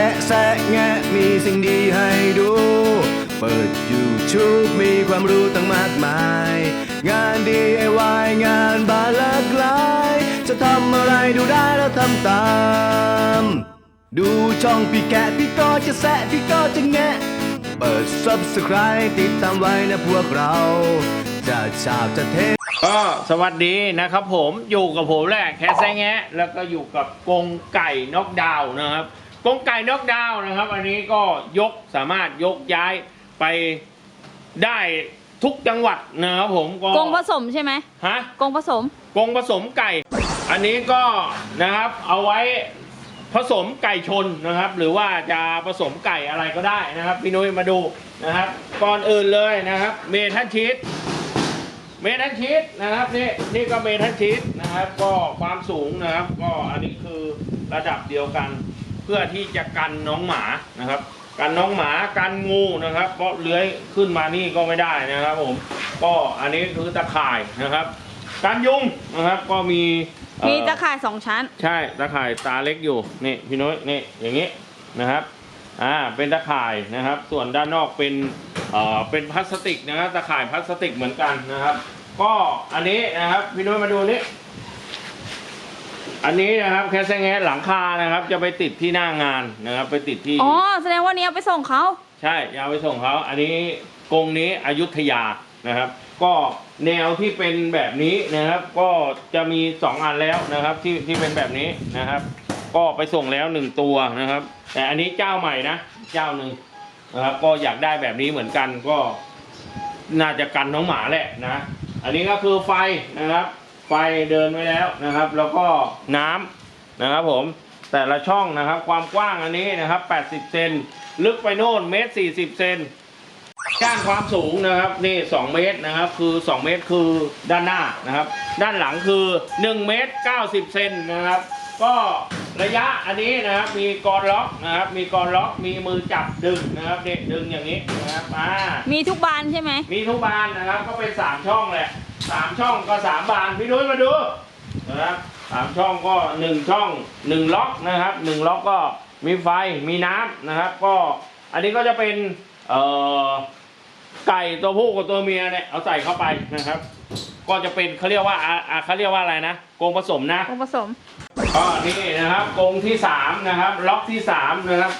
ค่แซะแงะมีสิ่งดีให้ดู เปิด YouTube มีความรู้ตั้งมากมาย งาน DIY งานบานหลากหลาย จะทำอะไรดูได้แล้วทำตาม ดูช่องพี่แกะพี่ก็จะแซะพี่ก็จะแงะ เปิด Subscribe ติดตามไว้นะพวกเรา จะชาบจะเท ก็สวัสดีนะครับผมอยู่กับผมแหละแคสแซงแงะแล้วก็อยู่กับกรงไก่นอกดาวน์นะครับ กรงไก่นอกดาวน์นะครับ อันนี้ก็ยกสามารถยกย้ายไปได้ทุกจังหวัดนะครับผมก็กรงผสมใช่ไหมฮะกรงผสมกรงผสมไก่ อันนี้ก็นะครับเอาไว้ผสมไก่ชนนะครับ หรือว่าจะผสมไก่อะไรก็ได้นะครับ พี่นุ้ยมาดูนะครับ ก่อนอื่นเลยนะครับ เมทัลชีสเมทัลชีสนะครับนี่นี่ก็เมทัลชีสนะครับ ก็ความสูงนะครับ ก็อันนี้คือระดับเดียวกันเพื่อที่จะกันน้องหมานะครับกันน้องหมากันงูนะครับ เพราะเลื้อยขึ้นมานี่ก็ไม่ได้นะครับ ผม ก็อันนี้คือตะข่ายนะครับการยุงนะครับก็มีเอ่อมีตะข่ายสองชั้น ใช่ตะข่ายตาเล็กอยู่นี่พี่น้อยนี่อย่างนี้นะครับอ่าเป็นตะข่ายนะครับ ส่วนด้านนอกเป็นเอ่อเป็นพลาสติกนะครับตะข่ายพลาสติกเหมือนกันนะครับ ก็อันนี้นะครับพี่น้อยมาดูนี่ อันนี้นะครับแค่แซงแงะหลังคานะครับ จะไปติดที่หน้างานนะครับ ไปติดที่ อ๋อแสดงว่านี้เอาไปส่งเขา ใช่อยาวไปส่งเขาอันนี้กรงนี้อยุธยานะครับ ก็แนวที่เป็นแบบนี้นะครับ ก็จะมีสองอันแล้วนะครับ ที่ที่เป็นแบบนี้นะครับ ก็ไปส่งแล้วหนึ่งตัวนะครับ แต่อันนี้เจ้าใหม่นะเจ้าหนึ่งนะครับ ก็อยากได้แบบนี้เหมือนกันก็ น่าจะกันน้องหมาแหละนะ อันนี้ก็คือไฟนะครับ ไฟเดินไว้แล้วนะครับ แล้วก็น้ำนะครับผมแต่ละช่องนะครับ ความกว้างอันนี้นะครับ 80 เซนลึกไปโน่นเมตร 40 เซนด้านความสูงนะครับนี่ 2 เมตรนะครับ คือ 2 เมตรคือด้านหน้านะครับ ด้านหลังคือ 1 เมตร 90 เซนนะครับ ก็ระยะอันนี้นะครับ มีกรล็อกนะครับ มีกรล็อกมีมือจับดึงนะครับเด็กดึงอย่างนี้นะครับอ่ามีทุกบานใช่ไหมมีทุกบานนะครับ ก็เป็นสามช่องแหละ สามช่องก็สามบานพี่นุ้ยมาดูนะครับสามช่องก็หนึ่งช่องหนึ่งล็อกนะครับหนึ่งล็อกก็มีไฟมีน้ำนะครับ ก็อันนี้ก็จะเป็นเอ่อไก่ตัวผู้กับตัวเมียเนี่ยเอาใส่เข้าไปนะครับ ก็จะเป็นเขาเรียกว่าอ่าอ่าเขาเรียกว่าอะไรนะกรงผสมนะกรงผสม ก็นี่นะครับกรงที่สามนะครับ ล็อกที่สามนะครับ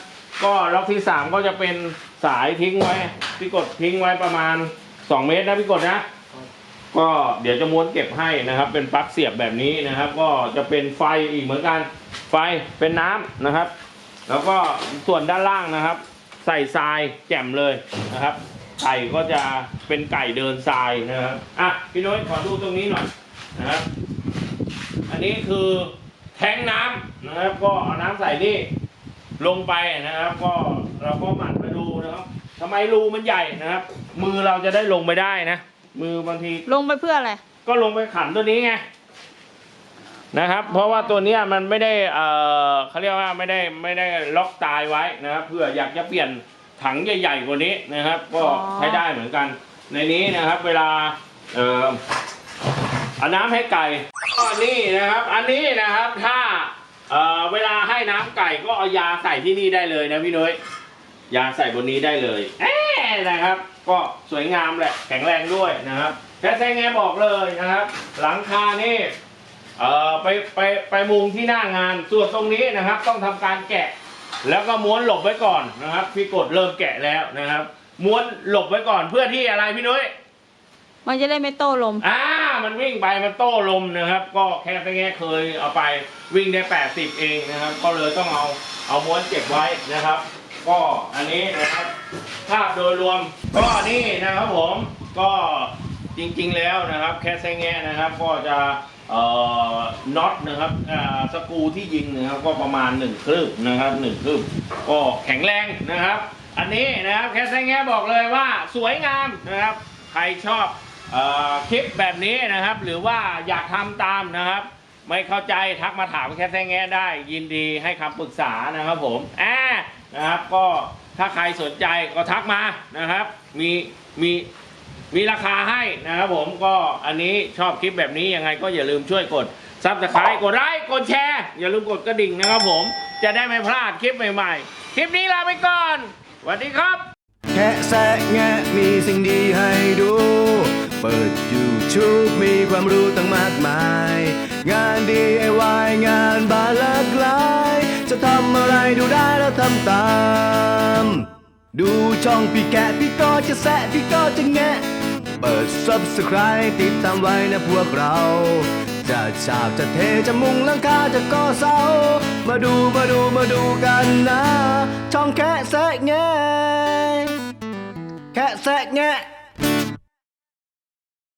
ก็ล็อกที่สามก็จะเป็นสายทิ้งไว้พี่กดทิ้งไว้ประมาณ2เมตรนะพี่กดนะ ก็เดี๋ยวจะม้วนเก็บให้นะครับ เป็นปลั๊กเสียบแบบนี้นะครับ ก็จะเป็นไฟอีกเหมือนกัน ไฟเป็นน้ำนะครับ แล้วก็ส่วนด้านล่างนะครับ ใส่ทรายแจ่มเลยนะครับไก่ก็จะเป็นไก่เดินทรายนะครับอะพี่น้อยขอดูตรงนี้หน่อยนะครับ อันนี้คือแทงน้ำนะครับ ก็เอาน้ำใส่นี่ลงไปนะครับ ก็เราก็หมั่นมาดูนะครับทำไมรูมันใหญ่นะครับ มือเราจะได้ลงไปได้นะ มือบางทีลงไปเพื่ออะไร ก็ลงไปขันตัวนี้ไงนะครับ เพราะว่าตัวเนี้ยมันไม่ได้เออเขาเรียกว่าไม่ได้ไม่ได้ล็อกตายไว้นะครับเพื่ออยากจะเปลี่ยนถังใหญ่ๆกว่านี้นะครับ ก็อ๋อ ใช้ได้เหมือนกัน ในนี้นะครับ เวลาเออเอาน้ำให้ไก่ก็นี่นะครับ อันนี้นะครับถ้าเออเวลาให้น้ำไก่ก็เอายาใส่ที่นี่ได้เลยนะพี่นุ้ย ยาใส่บนนี้ได้เลยเอ๊ะนะครับ ก็สวยงามแหละแข็งแรงด้วยนะครับแค่แซงแงบอกเลยนะครับ หลังคานี่เอ่อไปไปไปมุงที่หน้างานส่วนตรงนี้นะครับ ต้องทำการแกะ แล้วก็ม้วนหลบไว้ก่อนนะครับ พี่กดเริ่มแกะแล้วนะครับ ม้วนหลบไว้ก่อนเพื่อที่อะไรพี่นุ้ยมันจะได้ไม่โต้ลม อ่า มันวิ่งไปมันโต้ลมนะครับ ก็แค่ไปแง่เคยเอาไปวิ่งได้ 80 เองนะครับ ก็เลยต้องเอาเอาม้วนเก็บไว้นะครับ ก็อันนี้นะครับ ภาพโดยรวมก็นี่นะครับผมก็จริงๆแล้วนะครับ แค่แซงแงะนะครับ ก็จะเอ่อน็อตนะครับสกูที่ยิงนะครับ ก็ประมาณ1ครืบนะครับ1ครืบก็แข็งแรงนะครับ อันนี้นะครับแค่แซงแงะบอกเลยว่าสวยงามนะครับ ใครชอบอคลิปแบบนี้นะครับ หรือว่าอยากทำตามนะครับไม่เข้าใจทักมาถามแค่แซงแง่ได้ ยินดีให้คำปรึกษานะครับผมอ่า นะครับ ก็ถ้าใครสนใจก็ทักมานะครับ มีมีมีราคาให้นะครับผมก็อันนี้ชอบคลิปแบบนี้ยังไงก็อย่าลืมช่วยกดซับสไครต์กดไลค์กดแชร์อย่าลืมกดกระดิ่งนะครับผมจะได้ไม่พลาดคลิปใหม่ๆ คลิปนี้ลาไปก่อนสวัสดีครับแค่แซะแงะมีสิ่งดีให้ดู เปิด YouTube มีความรู้ตั้งมากมาย งาน DIY งานบาลากลาย อะไรดูได้แล้วทำตาม ดูช่องพี่แกะพี่ก็จะแซะพี่ก็จะแงะ เปิด Subscribe ติดตามไว้นะพวกเรา จะฉาบจะเทจะมุงหลังคาจะก่อเสา มาดูมาดูมาดูกันนะ ช่องแค่แซะแงะแค่แซะแงะ